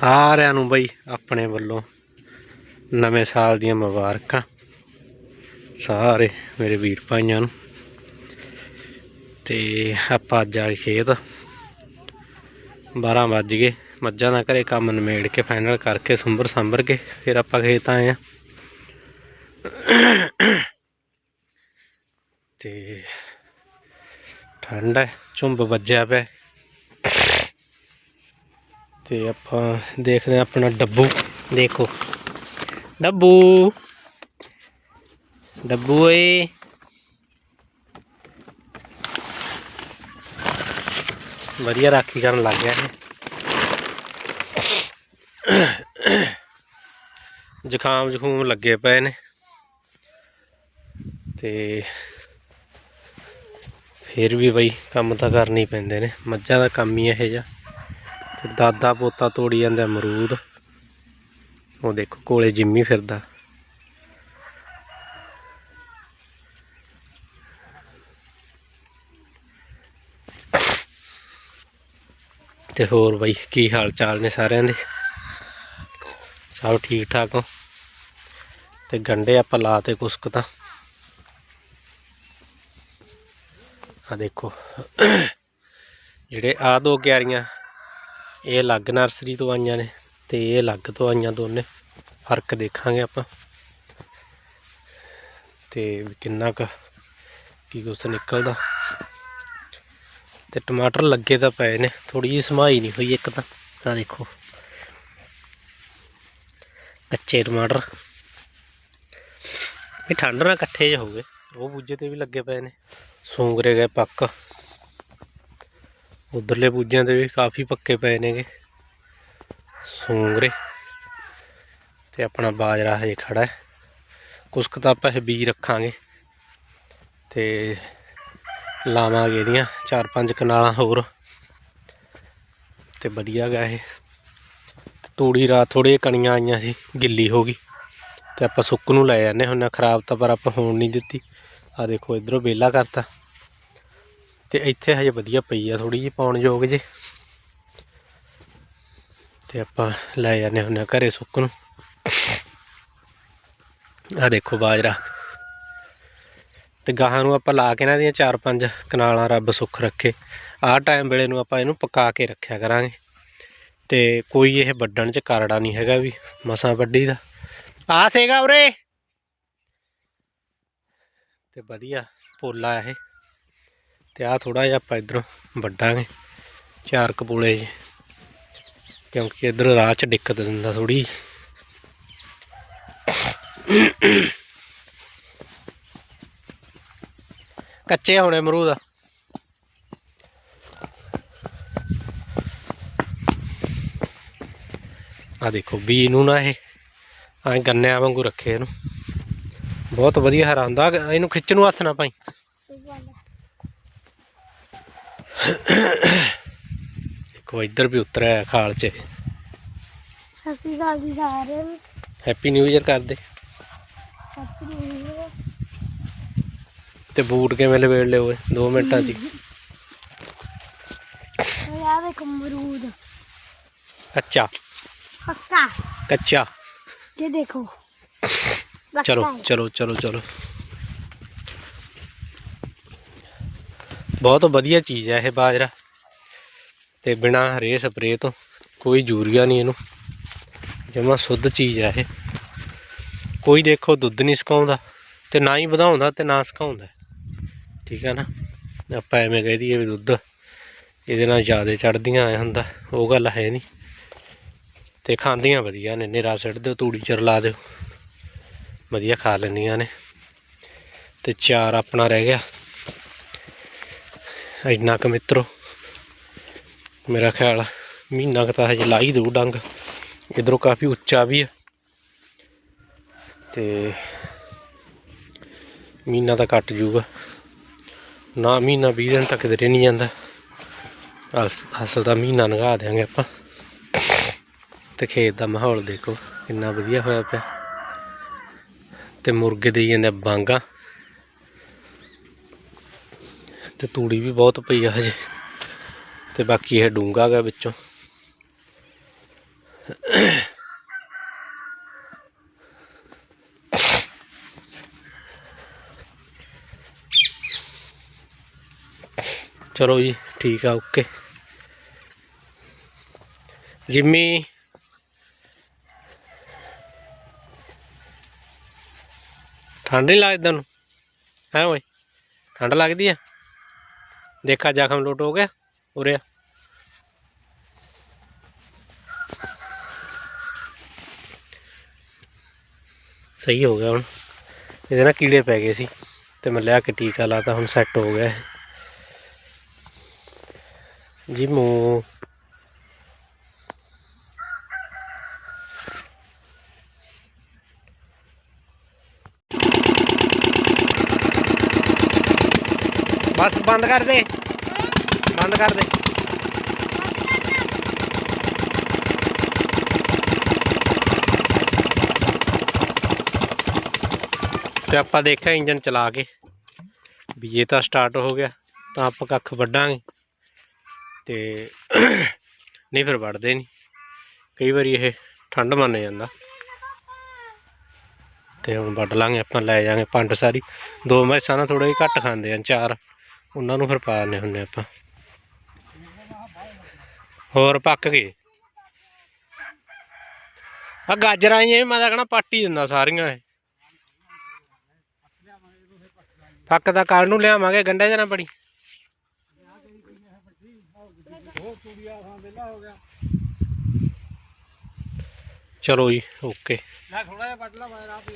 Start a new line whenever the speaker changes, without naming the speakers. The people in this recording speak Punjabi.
ਸਾਰਿਆਂ ਨੂੰ ਬਈ ਆਪਣੇ ਵੱਲੋਂ ਨਵੇਂ ਸਾਲ ਦੀਆਂ ਮੁਬਾਰਕਾਂ। ਸਾਰੇ ਮੇਰੇ ਵੀਰ ਭਾਈਆਂ ਨੂੰ। ਤੇ ਆਪਾਂ ਅੱਜ ਆ ਗਏ ਖੇਤ। 12 ਵੱਜ ਗਏ। ਮੱਝਾਂ ਦਾ ਘਰੇ ਕੰਮ ਨਿਮੇੜ ਕੇ ਫਾਈਨਲ ਕਰਕੇ ਸੁੰਬਰ ਸੰਭਰ ਕੇ ਫਿਰ ਆਪਾਂ ਖੇਤ ਆਏ ਆ। ਤੇ ਠੰਡ ਹੈ। ਝੁੰਬ ਵੱਜਿਆ ਪਿਆ। ਤੇ ਆਪਾਂ ਦੇਖਦੇ ਹਾਂ ਆਪਣਾ ਡੱਬੂ। ਦੇਖੋ। ਡੱਬੂ। ਡੱਬੂ ਓਏ ਵਧੀਆ ਰਾਖੀ ਕਰਨ ਲੱਗ ਗਿਆ ਇਹ। ਜ਼ੁਕਾਮ ਜ਼ਖੂਮ ਲੱਗੇ ਪਏ ਨੇ। ਤੇ ਫਿਰ ਵੀ ਬਈ ਕੰਮ ਤਾਂ ਕਰਨੇ ਹੀ ਪੈਂਦੇ ਨੇ। ਮੱਝਾਂ ਦਾ ਕੰਮ ਹੀ ਇਹੋ ਜਿਹਾ। ਤੇ ਦਾਦਾ ਪੋਤਾ ਤੋੜੀ ਜਾਂਦਾ ਅਮਰੂਦ। ਉਹ ਦੇਖੋ ਕੋਲੇ ਜਿੰਮੀ ਫਿਰਦਾ। ਤੇ ਹੋਰ ਬਾਈ, ਕੀ ਹਾਲ ਚਾਲ ਨੇ ਸਾਰਿਆਂ ਦੇ? ਸਭ ਠੀਕ ਠਾਕ ਹੋ? ਤੇ ਗੰਡੇ ਆਪਾਂ ਲਾਤੇ ਕੁਸ਼ਕ ਤਾਂ। ਆ ਦੇਖੋ। ਜਿਹੜੇ ਆ ਦੋ ਕਿਆਰੀਆਂ ਇਹ ਅਲੱਗ ਨਰਸਰੀ ਤੋਂ ਆਈਆਂ ਨੇ ਤੇ ਇਹ ਅਲੱਗ ਤੋਂ ਆਈਆਂ ਦੋਨੇ। ਫ਼ਰਕ ਦੇਖਾਂਗੇ ਆਪਾਂ। ਤੇ ਕਿੰਨਾ ਕੁ, ਕੀ ਕੁਛ ਨਿਕਲਦਾ। ਤੇ ਟਮਾਟਰ ਲੱਗੇ ਤਾਂ ਪਏ ਨੇ ਥੋੜੀ ਜਿਹੀ ਸਮਾਈ ਨਹੀਂ ਹੋਈ ਇੱਕ ਤਾਂ। ਆ ਦੇਖੋ। ਕੱਚੇ ਟਮਾਟਰ। ਇਹ ਠੰਡ ਨਾਲ ਇਕੱਠੇ ਜਿਹੇ ਹੋ ਗਏ। ਉਹ ਬੂਜੇ ਤੇ ਵੀ ਲੱਗੇ ਪਏ ਨੇ। ਸੂੰਗਰੇ ਗਏ ਪੱਕ। ਉਧਰਲੇ ਪੂਜਿਆਂ ਤੇ ਵੀ ਕਾਫੀ ਪੱਕੇ ਪਏ ਨੇਗੇ। ਸੂੰਗਰੇ। ਤੇ ਆਪਣਾ ਬਾਜਰਾ ਹਜੇ ਖੜਾ ਹੈ। ਕੁਛ ਕੁ ਤਾਂ ਆਪਾਂ ਇਹ ਬੀਜ ਰੱਖਾਂਗੇ। ਤੇ ਲਾਵਾਂਗੇ ਇਹਦੀਆਂ ਚਾਰ ਪੰਜ ਕਨਾਲਾਂ ਹੋਰ। ਤੇ ਵਧੀਆ ਗਾ ਇਹ। ਤੂੜੀ ਰਾਤ ਥੋੜੀ ਕਣੀਆਂ ਆਈਆਂ ਸੀ, ਗਿੱਲੀ ਹੋ ਗਈ। ਤੇ ਆਪਾਂ ਸੁੱਕ ਨੂੰ ਲੈ ਜਾਂਦੇ ਹੁੰਨੇ ਖਰਾਬ ਤਾਂ ਪਰ ਆਪਾਂ ਹੋਣ ਨਹੀਂ ਦਿੱਤੀ। ਆ ਦੇਖੋ, ਇਧਰੋਂ ਬੇਲਾ ਕਰਤਾ। ਤੇ ਇੱਥੇ ਹਜੇ ਵਧੀਆ ਪਈ ਆ ਥੋੜੀ ਜਿਹੀ ਪਾਉਣ ਯੋਗ ਜੇ ਤੇ ਆਪਾਂ ਲੈ ਜਾਂਦੇ ਹੁੰਨੇ ਘਰੇ ਸੁੱਕ ਨੂੰ। ਆ ਦੇਖੋ ਬਾਜਰਾ। ਤੇ ਗਾਹਾਂ ਨੂੰ ਆਪਾਂ ਲਾ ਕੇ ਇਹਨਾਂ ਦੀਆਂ ਚਾਰ ਪੰਜ ਕਨਾਲਾਂ ਰੱਬ ਸੁੱਖ ਰੱਖੇ। ਆਹ ਟਾਈਮ ਵੇਲੇ ਨੂੰ ਆਪਾਂ ਇਹਨੂੰ ਪਕਾ ਕੇ ਰੱਖਿਆ ਕਰਾਂਗੇ। ਤੇ ਕੋਈ ਇਹ ਵੱਢਣ ਚ ਕਰੜਾ ਨਹੀਂ ਹੈਗਾ ਵੀ, ਮਸਾਂ ਵੱਡੀ ਦਾ। ਆ ਸੇਗਾ ਉਰੇ। ਤੇ ਵਧੀਆ ਪੋਲਾ ਇਹ। ਤੇ ਆ ਥੋੜਾ ਜਿਹਾ ਆਪਾਂ ਇਧਰੋਂ ਵੱਡਾਂਗੇ ਚਾਰ ਕਪੂਲੇ ਜੀ ਕਿਉਂਕਿ ਇਧਰ ਰਾਹ ਚ ਦਿੱਕਤ ਦਿੰਦਾ ਥੋੜੀ ਕੱਚੇ ਹੋਣੇ ਅਮਰੂਦ। ਆ ਦੇਖੋ ਵੀ ਇਹਨੂੰ ਨਾ ਇਹ ਐ ਗੰਨਿਆਂ ਵਾਂਗੂ ਰੱਖੇ ਇਹਨੂੰ। ਬਹੁਤ ਵਧੀਆ ਹਰਾ ਹੁੰਦਾ ਇਹਨੂੰ ਖਿੱਚ ਨੂੰ ਹੱਥ ਨਾ ਪਾਈ। ਦੇਖੋ ਇੱਧਰ ਵੀ ਉਤਰਿਆ ਹੈ ਖਾਲ 'ਚ।
ਸਤਿ ਸ਼੍ਰੀ ਅਕਾਲ ਜੀ ਸਾਰਿਆਂ ਨੂੰ।
ਹੈਪੀ ਨਿਊ ਇਅਰ ਕਰਦੇ
ਹੈਪੀ ਨਿਊ ਇਅਰ
ਤੇ ਬੂਟ ਕਿਵੇਂ ਲਵੇੜ ਲਿਓ ਓਏ? 2 ਮਿੰਟਾਂ 'ਚ ਹੀ।
ਯਾ ਵੇਖ ਅਮਰੂਦ।
ਕੱਚਾ।
ਪੱਕਾ।
ਕੱਚਾ।
ਇਹ ਦੇਖੋ। ਪੱਕਾ
ਚਲੋ
ਹੈ।
ਚਲੋ ਚਲੋ ਚਲੋ। ਬਹੁਤ ਵਧੀਆ ਚੀਜ਼ ਹੈ ਇਹ ਬਾਜਰਾ। ਤੇ ਬਿਨਾ ਹਰੇ ਸਪਰੇ ਤੋਂ ਕੋਈ ਯੂਰੀਆ ਨਹੀਂ ਇਹਨੂੰ। ਜਮਾ ਸ਼ੁੱਧ ਚੀਜ਼ ਹੈ ਇਹ। ਕੋਈ ਦੇਖੋ ਦੁੱਧ ਨਹੀਂ ਸੁਕਾਉਂਦਾ ਤੇ ਨਾ ਹੀ ਵਧਾਉਂਦਾ ਤੇ ਨਾ ਸੁਕਾਉਂਦਾ। ਠੀਕ ਹੈ ਨਾ? ਆਪਾਂ ਐਵੇਂ ਕਹਿ ਦਈਏ ਵੀ ਦੁੱਧ ਇਹਦੇ ਨਾਲ ਜ਼ਿਆਦਾ ਚੜਦੀਆਂ ਆਇਆ ਹੁੰਦਾ, ਉਹ ਗੱਲ ਹੈ ਨਹੀਂ। ਤੇ ਖਾਂਦੀਆਂ ਵਧੀਆ ਨੇ ਨਿਰਾ ਸਿੱਟ ਦਿਓ, ਤੂੜੀ ਚ ਲਾ ਦਿਓ। ਵਧੀਆ ਖਾ ਲੈਂਦੀਆਂ ਨੇ। ਤੇ ਚਾਰ ਆਪਣਾ ਰਹਿ ਗਿਆ। ਇੰਨਾ ਕੁ ਮਿੱਤਰੋ, ਮੇਰਾ ਖਿਆਲ ਮਹੀਨਾ ਕੁ ਤਾਂ ਹਜੇ ਲਾਈ ਦੂ ਡੰਗ, ਇਧਰੋਂ ਕਾਫੀ ਉੱਚਾ ਵੀ ਆ। ਤੇ ਮਹੀਨਾ ਤਾਂ ਕੱਟ ਜੂਗਾ, ਨਾ ਮਹੀਨਾ 20 ਦਿਨ ਤੱਕ ਕਿਧਰੇ ਨਹੀਂ ਜਾਂਦਾ। ਅਸ- ਅਸਲ ਦਾ ਮਹੀਨਾ ਲੰਘਾ ਦਿਆਂਗੇ ਆਪਾਂ। ਤੇ ਖੇਤ ਦਾ ਮਾਹੌਲ ਦੇਖੋ, ਕਿੰਨਾ ਵਧੀਆ ਹੋਇਆ ਪਿਆ। ਤੇ ਮੁਰਗੇ ਦੇਈ ਜਾਂਦੇ ਬਾਂਗਾ। ਤੇ ਤੂੜੀ ਵੀ ਬਹੁਤ ਪਈ ਆ ਹਜੇ। ਤੇ ਬਾਕੀ ਇਹ ਡੂੰਗਾ ਗਾ ਵਿੱਚੋਂ। ਚਲੋ ਜੀ, ਠੀਕ ਆ, ਓਕੇ। ਜਿੰਮੀ। ਠੰਡ ਨਹੀਂ ਲੱਗਦੀ ਤੈਨੂੰ ਹੈ ਓਏ, ਠੰਡ ਲੱਗਦੀ ਆ? ਦੇਖਾ ਜ਼ਖਮ ਲੋਟ ਹੋ ਗਿਆ ਉਰੇ ਸਹੀ ਹੋ ਗਿਆ ਹੁਣ ਇਹਦੇ ਨਾਲ ਕੀੜੇ ਪੈ ਗਏ ਸੀ ਤੇ ਮੈਂ ਲਿਆ ਕੇ ਟੀਕਾ ਲਾਤਾ ਹੁਣ ਸੈੱਟ ਹੋ ਗਿਆ ਜੀ ਮੋ ਬਸ ਬੰਦ ਕਰ ਦੇ। ਬੰਦ ਕਰ ਦੇ। ਤੇ ਆਪਾਂ ਦੇਖਿਆ ਇੰਜਨ ਚਲਾ ਕੇ। ਵੀ ਇਹ ਤਾਂ ਸਟਾਰਟ ਹੋ ਗਿਆ, ਤਾਂ ਆਪਾਂ ਕੱਖ ਵੱਢਾਂਗੇ। ਤੇ ਨਹੀਂ ਫਿਰ ਵੱਢਦੇ ਨਹੀਂ ਕਈ ਵਾਰੀ ਇਹ ਠੰਡ ਮੰਨ ਜਾਂਦਾ। ਤੇ ਹੁਣ ਵੱਢ ਲਾਂਗੇ, ਆਪਾਂ ਲੈ ਜਾਾਂਗੇ ਪੰਡ ਸਾਰੀ। ਦੋ ਮੈਸਾਂ ਨਾਲ ਥੋੜਾ ਜਿਹਾ ਘੱਟ ਖਾਂਦੇ ਆ, ਚਾਰ। ਉਹਨਾਂ ਨੂੰ ਫਿਰ ਪਾ ਦਿੰਦੇ ਹੁੰਦੇ ਆਪਾਂ। ਹੋਰ ਪੱਕ ਗਏ। ਆ ਗਾਜਰਾਂ ਇਹ ਮੈਂ ਤਾਂ ਕਹਣਾ ਪੱਟ ਦਿੰਦਾ ਸਾਰੀਆਂ ਇਹ। ਪੱਕ ਤਾਂ ਕੱਲ ਨੂੰ ਲਿਆਵਾਂਗੇ ਗੰਡਾ ਜਨਾ ਬੜੀ ਚਲੋ ਜੀ, ਓਕੇ।
ਥੋੜਾ ਜਿਹਾ ਵੱਢ ਲਾ, ਮੈਂ ਆਪ